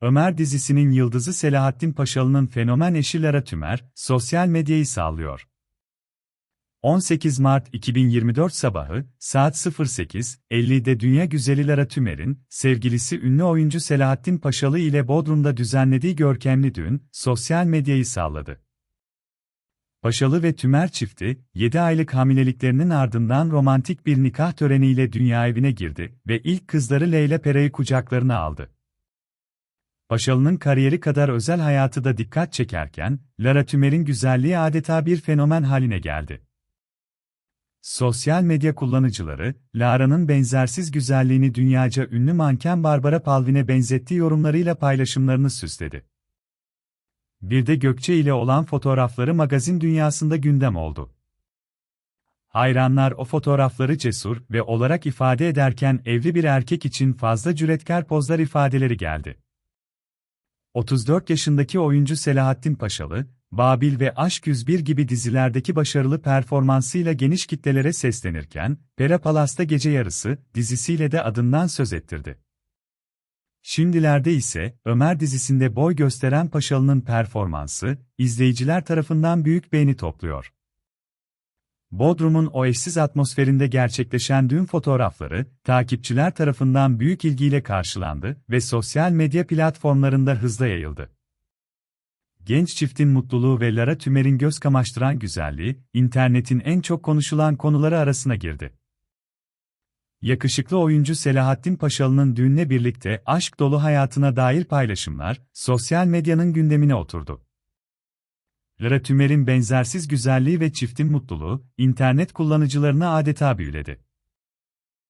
Ömer dizisinin yıldızı Selahattin Paşalı'nın fenomen eşi Lara Tümer, sosyal medyayı sallıyor. 18 Mart 2024 sabahı, saat 08.50'de Dünya Güzeli Lara Tümer'in, sevgilisi ünlü oyuncu Selahattin Paşalı ile Bodrum'da düzenlediği görkemli düğün, sosyal medyayı salladı. Paşalı ve Tümer çifti, 7 aylık hamileliklerinin ardından romantik bir nikah töreniyle dünya evine girdi ve ilk kızları Leyla Pera'yı kucaklarına aldı. Paşalı'nın kariyeri kadar özel hayatı da dikkat çekerken, Lara Tümer'in güzelliği adeta bir fenomen haline geldi. Sosyal medya kullanıcıları, Lara'nın benzersiz güzelliğini dünyaca ünlü manken Barbara Palvin'e benzettiği yorumlarıyla paylaşımlarını süsledi. Bir de Gökçe ile olan fotoğrafları magazin dünyasında gündem oldu. Hayranlar o fotoğrafları cesur ve olarak ifade ederken evli bir erkek için fazla cüretkar pozlar ifadeleri geldi. 34 yaşındaki oyuncu Selahattin Paşalı, Babil ve Aşk 101 gibi dizilerdeki başarılı performansıyla geniş kitlelere seslenirken, Pera Palas'ta Gece Yarısı dizisiyle de adından söz ettirdi. Şimdilerde ise, Ömer dizisinde boy gösteren Paşalı'nın performansı, izleyiciler tarafından büyük beğeni topluyor. Bodrum'un o eşsiz atmosferinde gerçekleşen düğün fotoğrafları, takipçiler tarafından büyük ilgiyle karşılandı ve sosyal medya platformlarında hızla yayıldı. Genç çiftin mutluluğu ve Lara Tümer'in göz kamaştıran güzelliği, internetin en çok konuşulan konuları arasına girdi. Yakışıklı oyuncu Selahattin Paşalı'nın düğünle birlikte aşk dolu hayatına dair paylaşımlar, sosyal medyanın gündemine oturdu. Lara Tümer'in benzersiz güzelliği ve çiftin mutluluğu, internet kullanıcılarını adeta büyüledi.